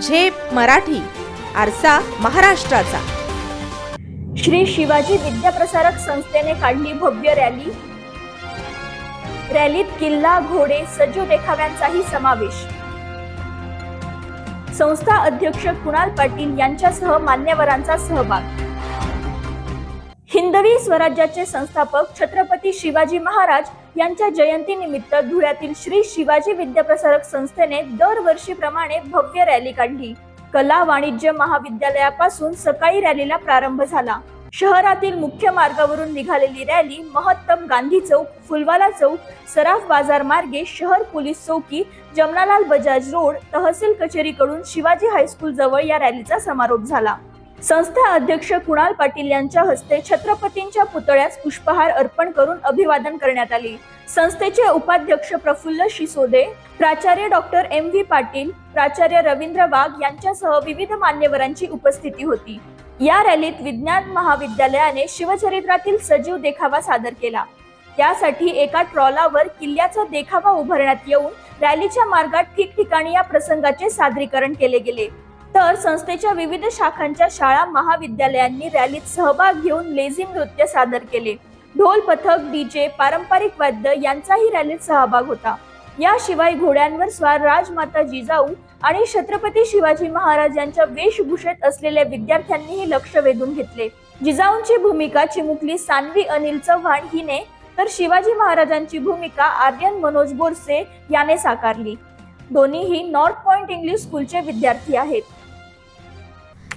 झेप मराठी आरसा महाराष्ट्राचा. श्री शिवाजी विद्याप्रसारक संस्थेने काढली भव्य रॅली. रॅलीत किल्ला घोडे सज्ज देखाव्यांचाही समावेश. संस्था अध्यक्ष कुणाल पाटील यांच्यासह मान्यवरांचा सहभाग. हिंदवी स्वराज्याचे संस्थापक छत्रपती शिवाजी महाराज यांच्या जयंतीनिमित्त धुळ्यातील श्री शिवाजी विद्याप्रसारक संस्थेने दरवर्षीप्रमाणे भव्य रॅली काढली. कला वाणिज्य महाविद्यालयापासून सकाळी रॅलीला प्रारंभ झाला. शहरातील मुख्य मार्गावरून निघालेली रॅली महत्तम गांधी चौक फुलवाला चौक सराफ बाजार मार्गे शहर पोलीस चौकी जमनालाल बजाज रोड तहसील कचेरीकडून शिवाजी हायस्कूल जवळ या रॅलीचा समारोप झाला. संस्था अध्यक्ष कुणाल पाटील यांच्या हस्ते छत्रपतींच्या पुतळ्यास पुष्पहार अर्पण करून अभिवादन करण्यात आले. संस्थेचे उपाध्यक्ष प्रफुल्ल शिसोदे प्राचार्य डॉक्टर एम व्ही पाटील प्राचार्य रवींद्र वाघ यांच्यासह विविध मान्यवरांची उपस्थिती होती. या रॅलीत विज्ञान महाविद्यालयाने शिवचरित्रातील सजीव देखावा सादर केला. त्यासाठी एका ट्रॉलावर किल्ल्याचा देखावा उभारण्यात येऊन रॅलीच्या मार्गात ठिकठिकाणी या प्रसंगाचे सादरीकरण केले गेले. तर संस्थेच्या विविध शाखांच्या शाळा महाविद्यालयांनी रॅलीत सहभाग घेऊन लेझिम नृत्य सादर केले. ढोल पथक डीजे पारंपरिक वाद्य यांचाही रॅलीत सहभाग होता. याशिवाय घोड्यांवर स्वार राजमाता जिजाऊ आणि छत्रपती शिवाजी महाराज यांच्या वेशभूषेत असलेल्या विद्यार्थ्यांनीही लक्ष वेधून घेतले. जिजाऊंची भूमिका चिमुकली सानवी अनिल चव्हाण हिने तर शिवाजी महाराजांची भूमिका आर्यन मनोज बोरसे याने साकारली. दोन्हीही नॉर्थ पॉइंट इंग्लिश स्कूलचे विद्यार्थी आहेत.